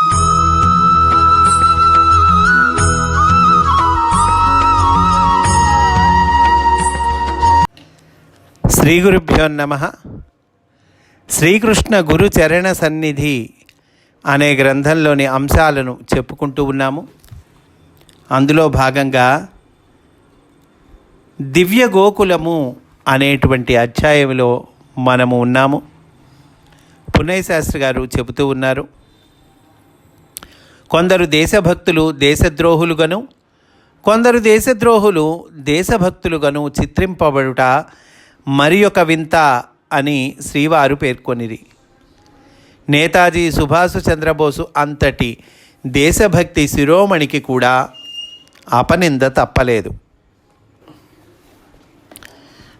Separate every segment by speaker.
Speaker 1: శ్రీ గురుభ్యో నమ. శ్రీకృష్ణ గురు చరణ సన్నిధి అనే గ్రంథంలోని అంశాలను చెప్పుకుంటూ ఉన్నాము. అందులో భాగంగా దివ్య గోకులము అనేటువంటి అధ్యాయంలో మనము ఉన్నాము. పునయ్ శాస్త్రి గారు చెబుతూ ఉన్నారు. కొందరు దేశభక్తులు దేశద్రోహులుగాను కొందరు దేశద్రోహులు దేశభక్తులుగాను చిత్రింపబడుట మరి ఒక వింత అని శ్రీవారు పేర్కొనిరి. నేతాజీ సుభాష్ చంద్రబోసు అంతటి దేశభక్తి శిరోమణికి కూడా అపనింద తప్పలేదు.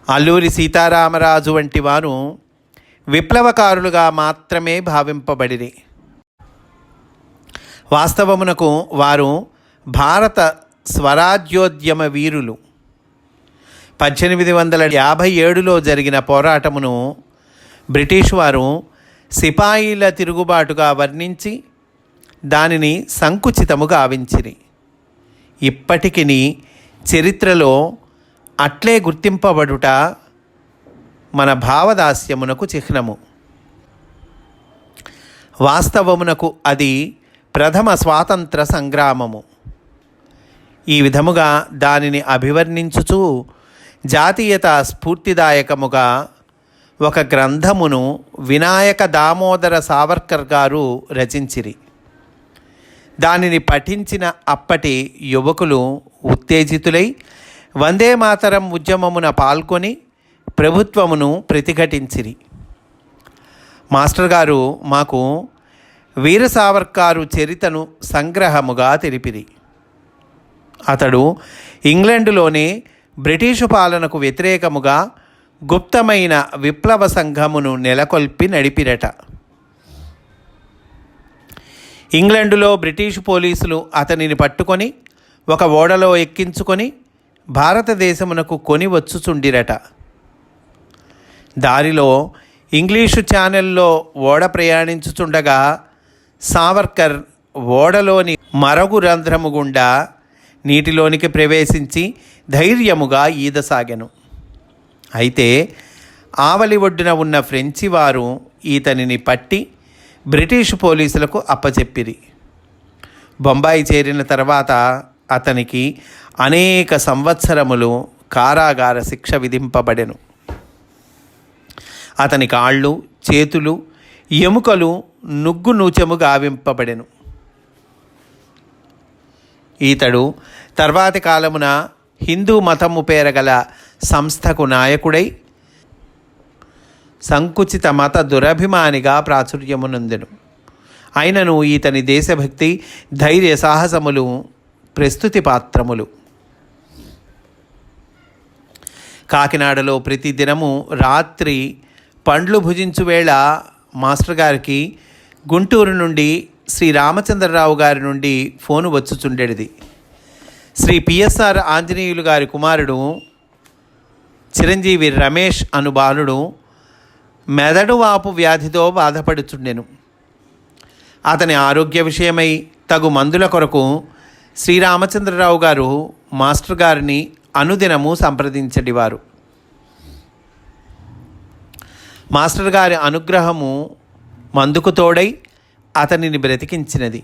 Speaker 1: అల్లూరి సీతారామరాజు వంటి వారు విప్లవకారులుగా మాత్రమే భావింపబడిరి. వాస్తవమునకు వారు భారత స్వరాజ్యోద్యమ వీరులు. పద్దెనిమిది వందల యాభై ఏడులో జరిగిన పోరాటమును బ్రిటిష్ వారు సిపాయిల తిరుగుబాటుగా వర్ణించి దానిని సంకుచితము గావించిరి ఇప్పటికిని చరిత్రలో అట్లే గుర్తింపబడుట మన భావదాస్యమునకు చిహ్నము. వాస్తవమునకు అది ప్రథమ స్వాతంత్ర సంగ్రామము. ఈ విధముగా దానిని అభివర్ణించుచూ జాతీయత స్ఫూర్తిదాయకముగా ఒక గ్రంథమును వినాయక దామోదర సావర్కర్ గారు రచించిరి. దానిని పఠించిన అప్పటి యువకులు ఉత్తేజితులై వందే మాతరం ఉద్యమమున పాల్గొని ప్రభుత్వమును ప్రతిఘటించిరి. మాస్టర్ గారు మాకు వీర సావర్కారు చరితను సంగ్రహముగా తెలిపిరి. అతడు ఇంగ్లండులోనే బ్రిటిషు పాలనకు వ్యతిరేకముగా గుప్తమైన విప్లవ సంఘమును నెలకొల్పి నడిపిరట. ఇంగ్లండులో బ్రిటిష్ పోలీసులు అతనిని పట్టుకొని ఒక ఓడలో ఎక్కించుకొని భారతదేశమునకు కొని వచ్చుచుండిరట. దారిలో ఇంగ్లీషు ఛానల్లో ఓడ ప్రయాణించుచుండగా సావర్కర్ ఓడలోని మరగు రంధ్రము గుండా నీటిలోనికి ప్రవేశించి ధైర్యముగా ఈదసాగెను. అయితే ఆవలి ఒడ్డున ఉన్న ఫ్రెంచి వారు ఈతనిని పట్టి బ్రిటిష్ పోలీసులకు అప్పచెప్పిరి. బొంబాయి చేరిన తర్వాత అతనికి అనేక సంవత్సరములు కారాగార శిక్ష విధింపబడెను. అతని కాళ్ళు చేతులు ఎముకలు నుగ్గు నూచెము గావింపబడెను. ఈతడు తర్వాతి కాలమున హిందూ మతము పేరగల సంస్థకు నాయకుడై సంకుచిత మత దురభిమానిగా ప్రాచుర్యమునందెను. అయినను ఈతని దేశభక్తి ధైర్య సాహసములు ప్రస్తుతి పాత్రములు. కాకినాడలో ప్రతి దినము రాత్రి పండ్లు భుజించు వేళ మాస్టర్ గారికి గుంటూరు నుండి శ్రీ రామచంద్రరావు గారి నుండి ఫోను వచ్చుచుండేది శ్రీ పిఎస్ఆర్ ఆంజనేయులు గారి కుమారుడు చిరంజీవి రమేష్ అను బాలుడు మెదడు వాపు వ్యాధితో బాధపడుచుండెను. అతని ఆరోగ్య విషయమై తగు మందుల కొరకు శ్రీరామచంద్రరావు గారు మాస్టర్ గారిని అనుదినము సంప్రదించడివారు. మాస్టర్ గారి అనుగ్రహము మందుకు తోడై అతనిని బ్రతికించినది.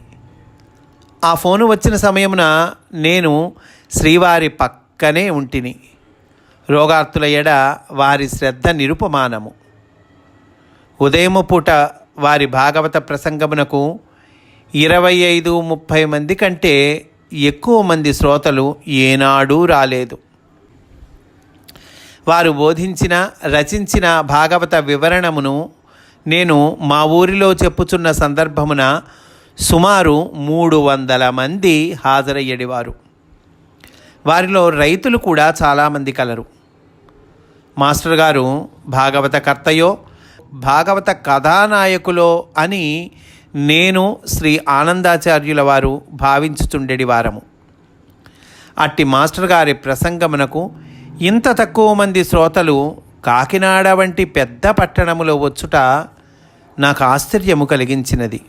Speaker 1: ఆ ఫోను వచ్చిన సమయమున నేను శ్రీవారి పక్కనే ఉంటిని. రోగార్తుల ఎడ వారి శ్రద్ధ నిరుపమానము. ఉదయము పూట వారి భాగవత ప్రసంగమునకు ఇరవై ఐదు ముప్పై మంది కంటే ఎక్కువ మంది శ్రోతలు ఏనాడూ రాలేదు. వారు బోధించిన రచించిన భాగవత వివరణమును నేను మా ఊరిలో చెప్పుచున్న సందర్భమున సుమారు మూడు వందల మంది హాజరయ్యేవారు వారిలో రైతులు కూడా చాలామంది కలరు. మాస్టర్ గారు భాగవత కర్తయో భాగవత కథానాయకులో అని నేను శ్రీ ఆనందాచార్యుల వారు భావించుచుండెడి వారము అట్టి మాస్టర్ గారి ప్రసంగమునకు ఇంత తక్కువ మంది శ్రోతలు కాకినాడ వంటి పెద్ద పట్టణములో వచ్చుట నాకు ఆశ్చర్యము కలిగించినది.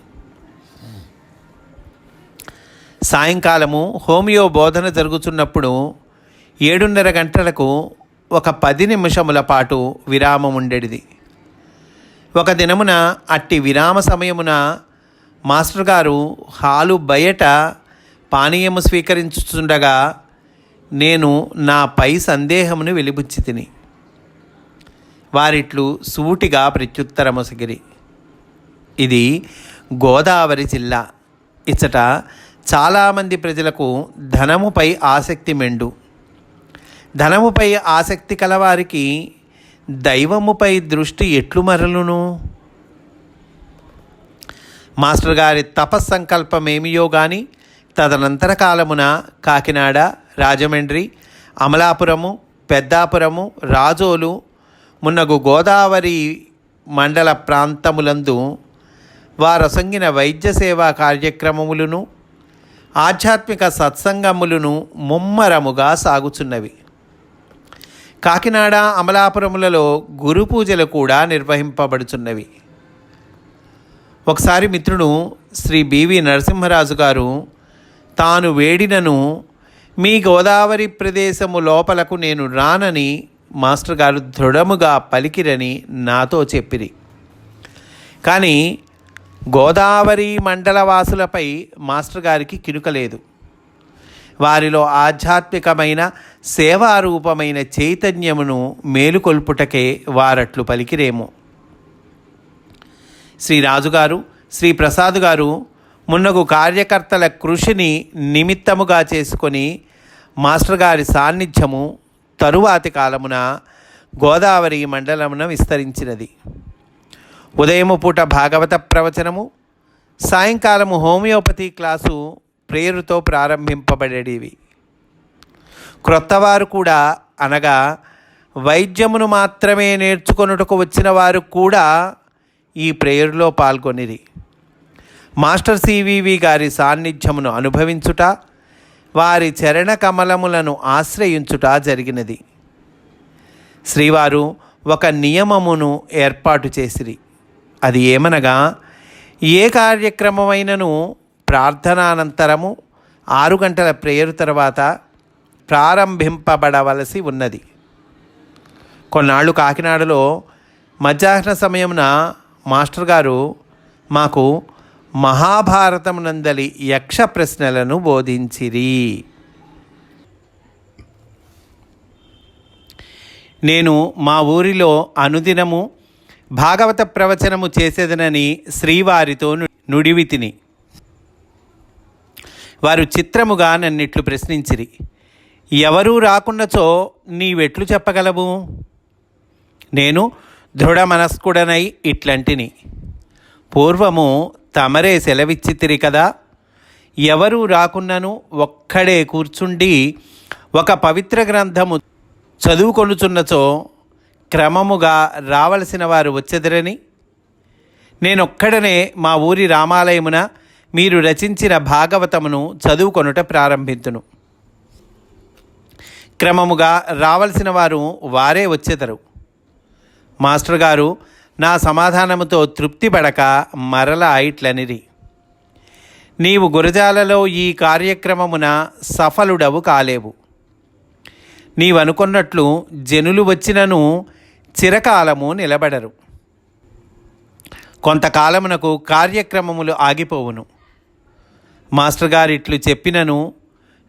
Speaker 1: సాయంకాలము హోమియో బోధన జరుగుతున్నప్పుడు ఏడున్నర గంటలకు ఒక పది నిమిషముల పాటు విరామం ఉండేది. ఒక దినమున అట్టి విరామ సమయమున మాస్టర్ గారు హాలు బయట పానీయము స్వీకరించుచుండగా నేను నా పై సందేహమును వెలిబుచ్చి తిని వారిట్లు సూటిగా ప్రత్యుత్తరమొసగిరి ఇది గోదావరి జిల్లా. ఇచ్చట చాలామంది ప్రజలకు ధనముపై ఆసక్తి మెండు. ధనముపై ఆసక్తి కలవారికి దైవముపై దృష్టి ఎట్లు మరలును? మాస్టర్ గారి తపస్సంకల్పమేమియో గాని తదనంతర కాలమున కాకినాడ రాజమండ్రి అమలాపురము పెద్దాపురము రాజోలు మున్నగు గోదావరి మండల ప్రాంతములందు వారొసంగిన వైద్య సేవా కార్యక్రమములను ఆధ్యాత్మిక సత్సంగములను ముమ్మరముగా సాగుచున్నవి. కాకినాడ అమలాపురములలో గురు పూజలు కూడా నిర్వహింపబడుచున్నవి. ఒకసారి మిత్రుడు శ్రీ బివి నరసింహరాజు గారు తాను వేడినను మీ గోదావరి ప్రదేశము లోపలకు నేను రానని మాస్టర్ గారు దృఢముగా పలికిరని నాతో చెప్పిరి. కానీ గోదావరి మండలవాసులపై మాస్టర్ గారికి కినుకలేదు వారిలో ఆధ్యాత్మికమైన సేవారూపమైన చైతన్యమును మేలుకొల్పుటకే వారట్లు పలికిరేమో. శ్రీ రాజుగారు శ్రీ ప్రసాద్ గారు మున్నగు కార్యకర్తల కృషిని నిమిత్తముగా చేసుకొని మాస్టర్ గారి సాన్నిధ్యము తరువాతి కాలమున గోదావరి మండలమున విస్తరించినది. ఉదయము పూట భాగవత ప్రవచనము సాయంకాలము హోమియోపతి క్లాసు ప్రేరుతో ప్రారంభింపబడేవి క్రొత్తవారు కూడా అనగా వైద్యమును మాత్రమే నేర్చుకొనుటకు వచ్చిన వారు కూడా ఈ ప్రేయర్లో పాల్గొనిరి. మాస్టర్ సివివి గారి సాన్నిధ్యమును అనుభవించుట వారి చరణ కమలములను ఆశ్రయించుట జరిగినది. శ్రీవారు ఒక నియమమును ఏర్పాటు చేసిరి. అది ఏమనగా ఏ కార్యక్రమమైనను ప్రార్థనానంతరము ఆరు గంటల ప్రేయరు తర్వాత ప్రారంభింపబడవలసి ఉన్నది. కొన్నాళ్ళు కాకినాడలో మధ్యాహ్న సమయమున మాస్టర్ గారు మాకు మహాభారతం నందలి యక్ష ప్రశ్నలను బోధించిరి. నేను మా ఊరిలో అనుదినము భాగవత ప్రవచనము చేసేదనని శ్రీవారితో నుడివితిని వారు చిత్రముగా నన్నిట్లు ప్రశ్నించిరి. ఎవరూ రాకున్నచో నీవెట్లు చెప్పగలవు? నేను దృఢ మనస్కుడనై ఇట్లంటిని. పూర్వము తమరే సెలవిచ్చితిరి కదా. ఎవరూ రాకున్నను ఒక్కడే కూర్చుండి ఒక పవిత్ర గ్రంథము చదువుకొనుచున్నచో క్రమముగా రావలసిన వారు వచ్చెదరని? నేనొక్కడనే మా ఊరి రామాలయమున మీరు రచించిన భాగవతమును చదువుకొనుట ప్రారంభించును క్రమముగా రావలసిన వారు వారే వచ్చేదరు. మాస్టర్ గారు నా సమాధానముతో తృప్తి పడక మరల ఇట్లనిరి నీవు గురజాలలో ఈ కార్యక్రమమున సఫలుడవు కాలేవు. నీవనుకున్నట్లు జనులు వచ్చినను చిరకాలము నిలబడరు. కొంతకాలమునకు కార్యక్రమములు ఆగిపోవును. మాస్టర్ గారు ఇట్లు చెప్పినను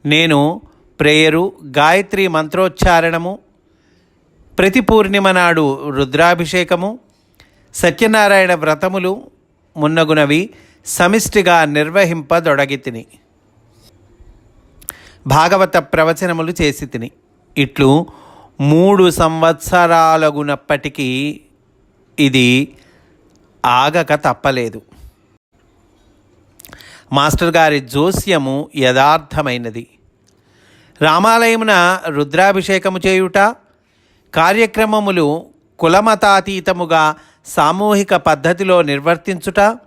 Speaker 1: నేను ప్రేయరు గాయత్రి మంత్రోచ్చారణము ప్రతి పూర్ణిమ నాడు రుద్రాభిషేకము సత్యనారాయణ వ్రతములు మున్నగునవి సమిష్టిగా నిర్వహింపదొడగితిని. భాగవత ప్రవచనములు చేసి తిని. ఇట్లు మూడు సంవత్సరాలగునప్పటికీ ఇది ఆగక తప్పలేదు. మాస్టర్ గారి జోస్యము యథార్థమైనది. రామాలయమున రుద్రాభిషేకము చేయుట కార్యక్రమములు కులమతాతీతముగా సామూహిక పద్ధతిలో నిర్వర్తించుట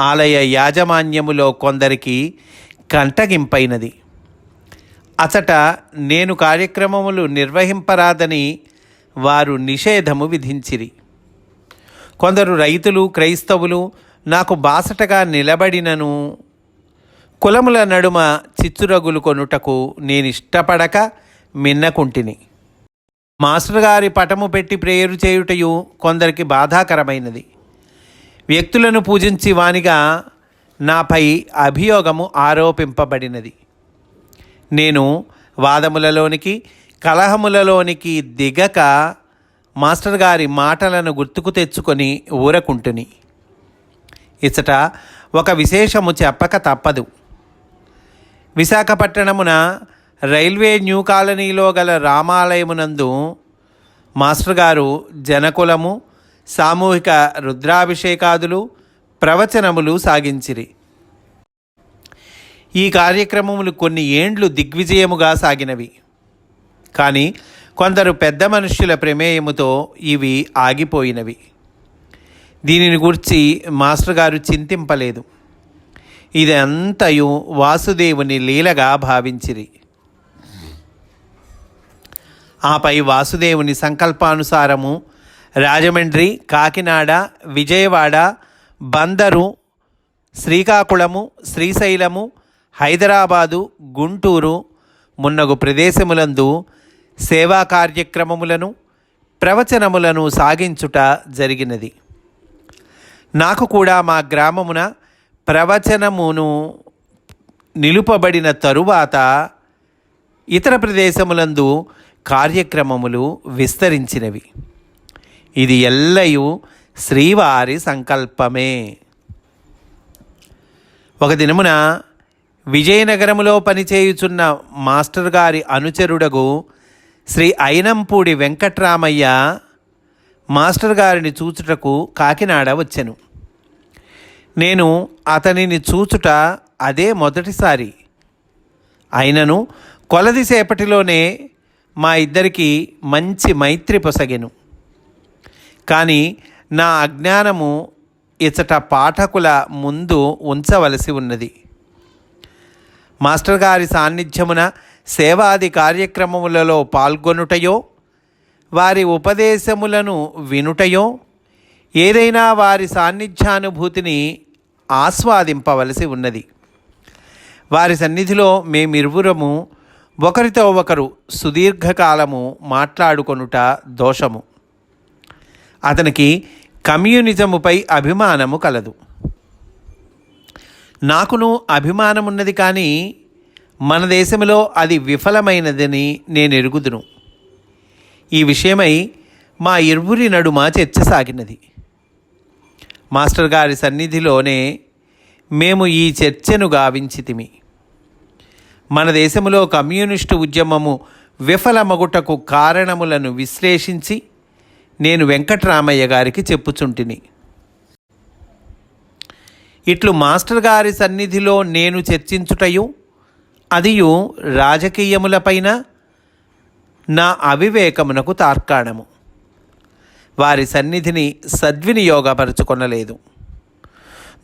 Speaker 1: ఆలయ యాజమాన్యములో కొందరికి కంటగింపైనది. అచట నేను కార్యక్రమములు నిర్వహింపరాదని వారు నిషేధము విధించిరి. కొందరు రైతులు క్రైస్తవులు నాకు బాసటగా నిలబడినను. కులముల నడుమ చిచ్చురగులు కొనుటకు నేనిష్టపడక మిన్నకుంటిని. మాస్టర్ గారి పటము పెట్టి ప్రేయరు చేయుటయు కొందరికి బాధాకరమైనది. వ్యక్తులను పూజించి వానిగా నాపై అభియోగము ఆరోపింపబడినది. నేను వాదములలోనికి కలహములలోనికి దిగక మాస్టర్ గారి మాటలను గుర్తుకు తెచ్చుకొని ఊరకుంటుని. ఇచ్చట ఒక విశేషము చెప్పక తప్పదు. విశాఖపట్టణమున రైల్వే న్యూ కాలనీలో గల రామాలయమునందు మాస్టర్ గారు జనకులము సామూహిక రుద్రాభిషేకాదులు ప్రవచనములు సాగించిరి. ఈ కార్యక్రమములు కొన్ని ఏండ్లు దిగ్విజయముగా సాగినవి. కానీ కొందరు పెద్ద మనుష్యుల ప్రమేయముతో ఇవి ఆగిపోయినవి. దీనిని గురించి మాస్టర్ గారు చింతింపలేదు. ఇదంతయు వాసుదేవుని లీలగా భావించిరి. ఆపై వాసుదేవుని సంకల్పానుసారము రాజమండ్రి కాకినాడ విజయవాడ బందరు శ్రీకాకుళము శ్రీశైలము హైదరాబాదు గుంటూరు మున్నగు ప్రదేశములందు సేవా కార్యక్రమములను ప్రవచనములను సాగించుట జరిగినది. నాకు కూడా మా గ్రామమున ప్రవచనమును నిలుపబడిన తరువాత ఇతర ప్రదేశములందు కార్యక్రమములు విస్తరించినవి. ఇది ఎల్లయు శ్రీవారి సంకల్పమే. ఒక దినమున విజయనగరములో పనిచేయుచున్న మాస్టర్ గారి అనుచరుడగు శ్రీ అయినంపూడి వెంకట్రామయ్య మాస్టర్ గారిని చూచుటకు కాకినాడ వచ్చెను. నేను అతనిని చూచుట అదే మొదటిసారి. అయినను కొలదిసేపటిలోనే మా ఇద్దరికి మంచి మైత్రి పొసగెను. కానీ నా అజ్ఞానము ఇచట పాఠకుల ముందు ఉంచవలసి ఉన్నది. మాస్టర్ గారి సాన్నిధ్యమున సేవాది కార్యక్రమములలో పాల్గొనుటయో వారి ఉపదేశములను వినుటయో ఏదైనా వారి సాన్నిధ్యానుభూతిని ఆస్వాదింపవలసి ఉన్నది. వారి సన్నిధిలో మేమిరువురము ఒకరితో ఒకరు సుదీర్ఘకాలము మాట్లాడుకొనుట దోషము. అతనికి కమ్యూనిజముపై అభిమానము కలదు. నాకును అభిమానమున్నది కానీ మన దేశంలో అది విఫలమైనదని నేను ఎరుగుదును. ఈ విషయమై మా ఇరువురి నడుమ చర్చ సాగినది మాస్టర్ గారి సన్నిధిలోనే మేము ఈ చర్చను గావించితిమి. మన దేశంలో కమ్యూనిస్టు ఉద్యమము విఫలమగుటకు కారణములను విశ్లేషించి నేను వెంకట్రామయ్య గారికి చెప్పుచుంటిని. ఇట్లు మాస్టర్ గారి సన్నిధిలో నేను చర్చించుటయు అదియు రాజకీయములపైన నా అవివేకమునకు తార్కాణము. వారి సన్నిధిని సద్వినియోగపరచుకొనలేదు.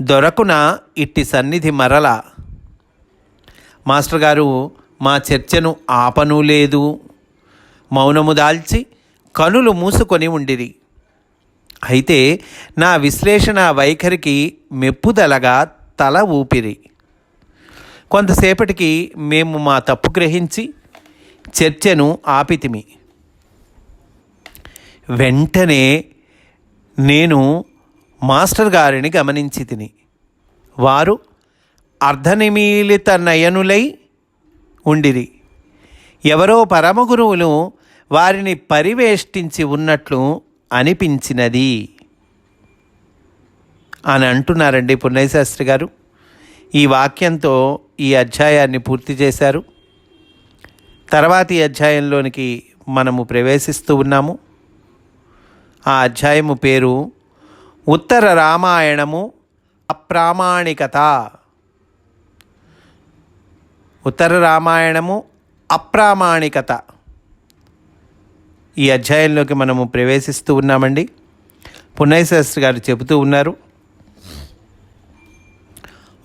Speaker 1: దొరకున ఇట్టి సన్నిధి మరల. మాస్టర్ గారు మా చర్చను ఆపను లేదు మౌనము దాల్చి కనులు మూసుకొని ఉండిరి. అయితే నా విశ్లేషణ వైఖరికి మెప్పుదలగా తల ఊపిరి. కొంతసేపటికి మేము మా తప్పు గ్రహించి చర్చను ఆపితిమి. వెంటనే నేను మాస్టర్ గారిని గమనించి తిని వారు అర్ధనిమీలిత నయనులై ఉండిరి. ఎవరో పరమగురువులు వారిని పరివేష్టించి ఉన్నట్లు అనిపించినది అని అంటున్నారండి పున్నయశాస్త్రి గారు. ఈ వాక్యంతో ఈ అధ్యాయాన్ని పూర్తి చేశారు. తర్వాతి అధ్యాయంలోనికి మనము ప్రవేశిస్తూ ఉన్నాము. ఆ అధ్యాయము పేరు ఉత్తర రామాయణము అప్రామాణికత. ఉత్తర రామాయణము అప్రామాణికత. ఈ అధ్యాయంలోకి మనము ప్రవేశిస్తూ ఉన్నామండి. పున్నయ్య శాస్త్రి గారు చెబుతూ ఉన్నారు.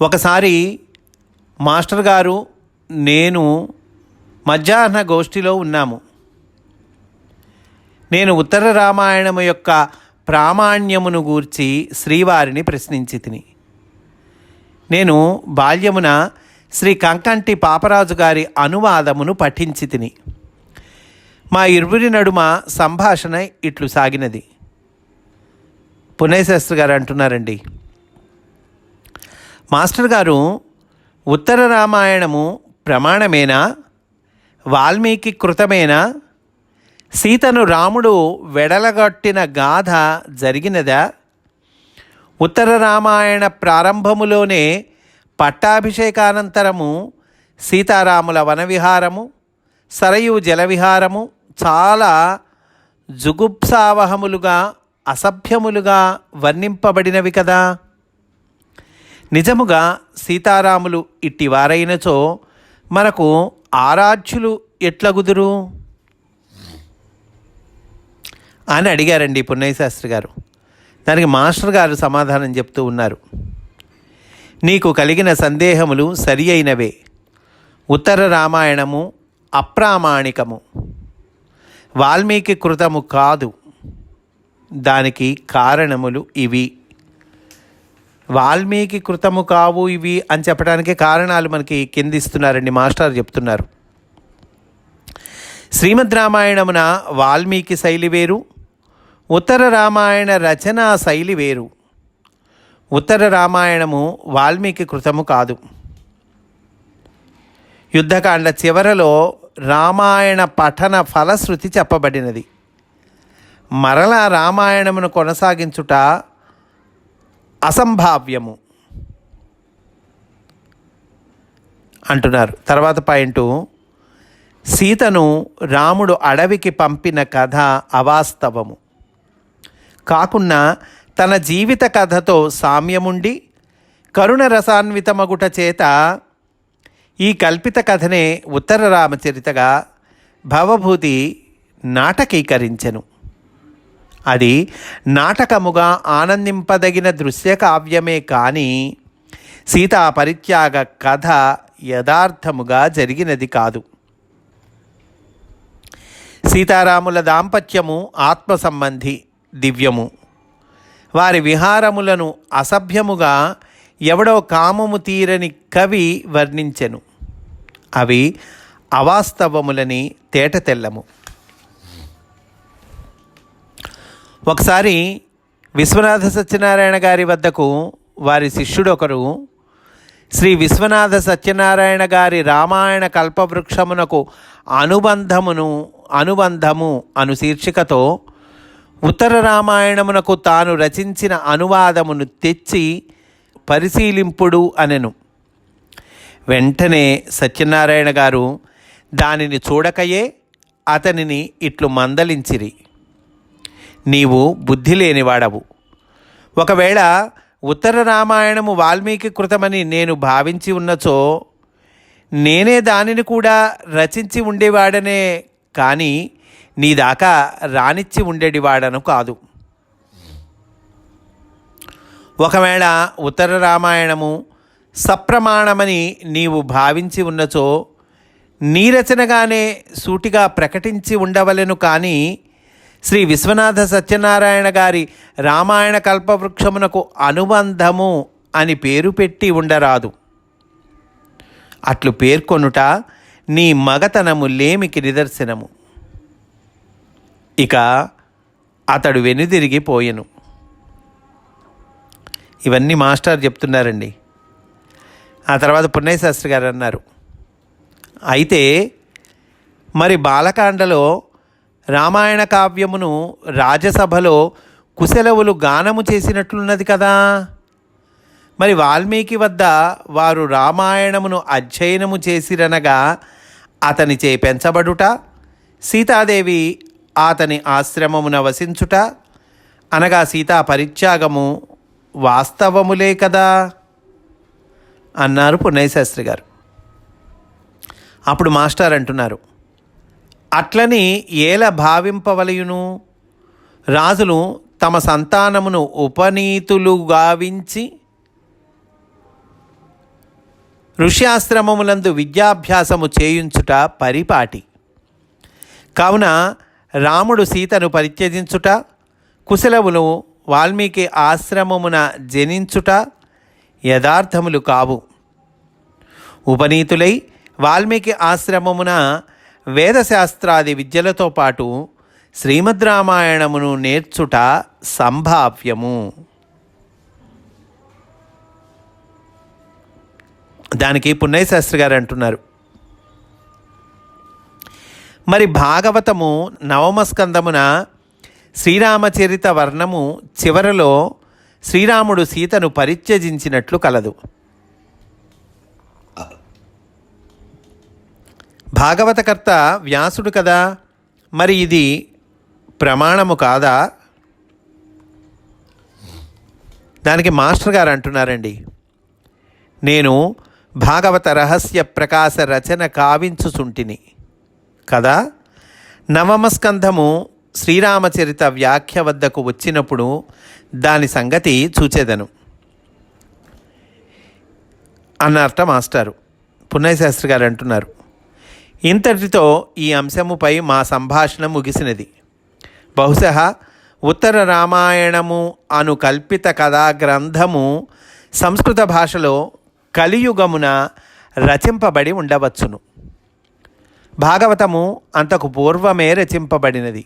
Speaker 1: ఒకసారి మాస్టర్ గారు నేను మధ్యాహ్న గోష్ఠిలో ఉన్నాము. నేను ఉత్తర రామాయణము యొక్క ప్రామాణ్యమును గూర్చి శ్రీవారిని ప్రశ్నించి తిని. నేను బాల్యమున శ్రీ కంకంటి పాపరాజు గారి అనువాదమును పఠించి తిని. మా ఇరువురి నడుమ సంభాషణ ఇట్లు సాగినది. పునేశాస్త్రి గారు అంటున్నారండి. మాస్టర్ గారు ఉత్తర రామాయణము ప్రమాణమేనా? వాల్మీకి కృతమేనా? సీతను రాముడు వెడలగొట్టిన గాథ జరిగినదా? ఉత్తర రామాయణ ప్రారంభములోనే పట్టాభిషేకానంతరము సీతారాముల వనవిహారము సరయు జలవిహారము చాలా జుగుప్సావహములుగా అసభ్యములుగా వర్ణింపబడినవి కదా. నిజముగా సీతారాములు ఇట్టివారైనచో మనకు ఆరాధ్యులు ఎట్లగుదురు? అని అడిగారండి పున్నయ్యశాస్త్రి గారు. దానికి మాస్టర్ గారు సమాధానం చెప్తూ ఉన్నారు. నీకు కలిగిన సందేహములు సరి అయినవే. ఉత్తర రామాయణము అప్రామాణికము. వాల్మీకి కృతము కాదు. దానికి కారణములు ఇవి. వాల్మీకి కృతము కావు ఇవి అని చెప్పడానికి కారణాలు మనకి కిందిస్తున్నారండి మాస్టర్ చెప్తున్నారు. శ్రీమద్ రామాయణమున వాల్మీకి శైలి వేరు ఉత్తర రామాయణ రచనా శైలి వేరు. ఉత్తర రామాయణము వాల్మీకి కృతము కాదు. యుద్ధకాండ చివరలో రామాయణ పఠన ఫలశ్రుతి చెప్పబడినది. మరలా రామాయణమును కొనసాగించుట అసంభావ్యము. అంటున్నారు. తర్వాత పాయింట్ సీతను రాముడు అడవికి పంపిన కథ అవాస్తవము. కాకున్నా తన జీవిత కథతో సామ్యముండి కరుణ రసాన్వితమగుట చేత ఈ కల్పిత కథనే ఉత్తర రామచరితగా భవభూతి నాటకీకరించెను. అది నాటకముగా ఆనందింపదగిన దృశ్య కావ్యమే కానీ సీతా పరిత్యాగ కథ యథార్థముగా జరిగినది కాదు. సీతారాముల దాంపత్యము ఆత్మ సంబంధి దివ్యము. వారి విహారములను అసభ్యముగా ఎవడో కామము తీరని కవి వర్ణించెను. అవి అవాస్తవములని తేట తెల్లము ఒకసారి విశ్వనాథ సత్యనారాయణ గారి వద్దకు వారి శిష్యుడొకరు శ్రీ విశ్వనాథ సత్యనారాయణ గారి రామాయణ కల్పవృక్షమునకు అనుబంధమును అనుబంధము అను శీర్షికతో ఉత్తర రామాయణమునకు తాను రచించిన అనువాదమును తెచ్చి పరిశీలింపుడు అనెను. వెంటనే సత్యనారాయణ గారు దానిని చూడకయే అతనిని ఇట్లు మందలించిరి. నీవు బుద్ధి లేనివాడవు. ఒకవేళ ఉత్తర రామాయణము వాల్మీకి కృతమని నేను భావించి ఉన్నచో నేనే దానిని కూడా రచించి ఉండేవాడనే కానీ నీ దాకా రానిచ్చి ఉండేటివాడను కాదు. ఒకవేళ ఉత్తర రామాయణము సప్రమాణమని నీవు భావించి ఉన్నచో నీ రచనగానే సూటిగా ప్రకటించి ఉండవలెను కానీ శ్రీ విశ్వనాథ సత్యనారాయణ గారి రామాయణ కల్పవృక్షమునకు అనుబంధము అని పేరు పెట్టి ఉండరాదు. అట్లు పేర్కొనుట నీ మగతనము లేమికి నిదర్శనము. ఇక అతడు వెనుదిరిగిపోయెను ఇవన్నీ మాస్టర్ చెప్తున్నారండి. ఆ తర్వాత పున్నయ్యశాస్త్రి గారు అన్నారు. అయితే మరి బాలకాండలో రామాయణ కావ్యమును రాజసభలో కుశలవులు గానము చేసినట్లున్నది కదా? మరి వాల్మీకి వద్ద వారు రామాయణమును అధ్యయనము చేసిరనగా అతనిచే పెంచబడుట సీతాదేవి అతని ఆశ్రమమున వసించుట అనగా సీతా పరిత్యాగము వాస్తవములే కదా? అన్నారు పున్నయ్యశాస్త్రి గారు. అప్పుడు మాస్టర్ అంటున్నారు అట్లని ఏల భావింపవలయును? రాజులు తమ సంతానమును ఉపనీతులు గావించి ఋష్యాశ్రమములందు విద్యాభ్యాసము చేయించుట పరిపాటి. కావున రాముడు సీతను పరిత్యజించుట కుశలవులు వాల్మీకి ఆశ్రమమున జనించుట యథార్థములు కావు. ఉపనీతులై వాల్మీకి ఆశ్రమమున వేదశాస్త్రాది విద్యలతో పాటు శ్రీమద్ రామాయణమును నేర్చుట సంభావ్యము. దానికి పున్నయ్య శాస్త్రి గారు అంటున్నారు. మరి భాగవతము నవమస్కందమున శ్రీరామచరిత వర్ణము చివరలో శ్రీరాముడు సీతను పరిత్యజించినట్లు కలదు. భాగవతకర్త వ్యాసుడు కదా మరి ఇది ప్రమాణము కాదా? దానికి మాస్టర్ గారు అంటున్నారండి. నేను భాగవత రహస్య ప్రకాశ రచన కావించుచుంటిని. కదా? నవమస్కంధము శ్రీరామచరిత వ్యాఖ్య వద్దకు వచ్చినప్పుడు దాని సంగతి చూచేదను. అన్నర్ట మాస్టారు. పున్నయశాస్త్రి గారు అంటున్నారు. ఇంతటితో ఈ అంశముపై మా సంభాషణ ముగిసినది. బహుశా ఉత్తర రామాయణము అను కల్పిత కథా గ్రంథము సంస్కృత భాషలో కలియుగమున రచింపబడి ఉండవచ్చును. భాగవతము అంతకు పూర్వమే రచింపబడినది.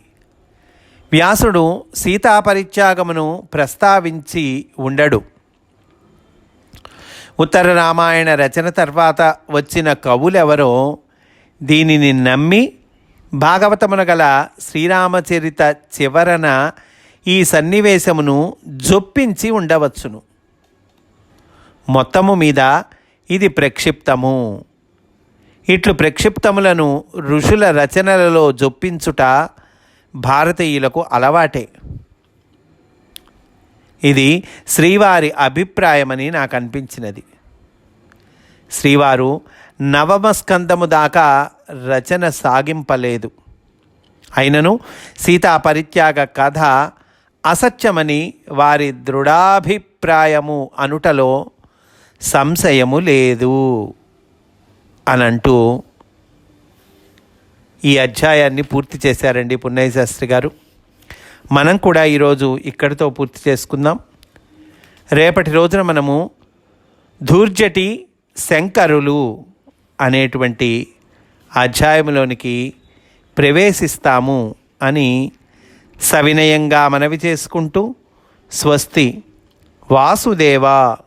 Speaker 1: వ్యాసుడు సీతాపరిత్యాగమును ప్రస్తావించి ఉండడు. ఉత్తర రామాయణ రచన తర్వాత వచ్చిన కవులెవరో దీనిని నమ్మి భాగవతమున గల శ్రీరామచరిత చివరన ఈ సన్నివేశమును జొప్పించి ఉండవచ్చును. మొత్తము మీద ఇది ప్రక్షిప్తము. ఇట్లు ప్రక్షిప్తములను ఋషుల రచనలలో జొప్పించుట భారతీయులకు అలవాటే. ఇది శ్రీవారి అభిప్రాయమని నాకు అనిపించినది శ్రీవారు నవమ స్కందము దాకా రచన సాగింపలేదు. అయినను సీతా పరిత్యాగ కథ అసత్యమని వారి దృఢాభిప్రాయము అనుటలో సంశయము లేదు. అనంటూ ఈ అధ్యాయాన్ని పూర్తి చేశారండి పున్నయ్య శాస్త్రి గారు. మనం కూడా ఈరోజు ఇక్కడితో పూర్తి చేసుకుందాం. రేపటి రోజున మనము ధూర్జటి శంకరులు అనేటువంటి అధ్యాయంలోనికి ప్రవేశిస్తాము అని సవినయంగా మనవి చేసుకుంటూ స్వస్తి వాసుదేవా.